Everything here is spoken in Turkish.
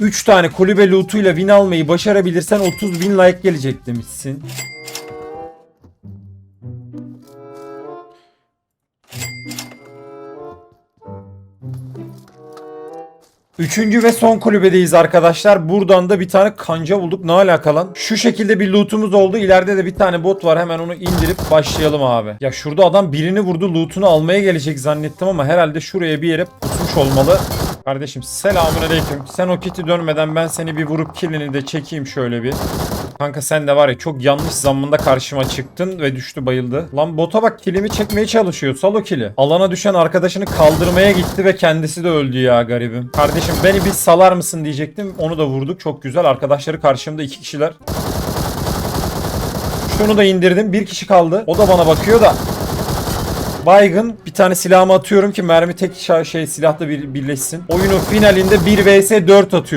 3 tane kulübe lootuyla win almayı başarabilirsen 30 bin like gelecek demişsin. Üçüncü ve son kulübedeyiz arkadaşlar. Buradan da bir tane kanca bulduk. Ne alaka? Şu şekilde bir lootumuz oldu. İleride de bir tane bot var. Hemen onu indirip başlayalım abi. Ya şurada adam birini vurdu. Lootunu almaya gelecek zannettim ama herhalde şuraya bir yere pusmuş olmalı. Kardeşim selamünaleyküm. Sen o kiti dönmeden ben seni bir vurup killini de çekeyim şöyle bir. Kanka sen de var ya çok yanlış zamanda karşıma çıktın ve düştü bayıldı. Lan bota bak kilimi çekmeye çalışıyor. Sal o kili. Alana düşen arkadaşını kaldırmaya gitti ve kendisi de öldü ya garibim. Kardeşim beni bir salar mısın diyecektim. Onu da vurduk. Çok güzel. Arkadaşları karşımda iki kişiler. Şunu da indirdim. Bir kişi kaldı. O da bana bakıyor da. Baygın bir tane silahımı atıyorum ki mermi tek şey silahla bir, birleşsin. Oyunun finalinde 1 vs 4 atıyoruz.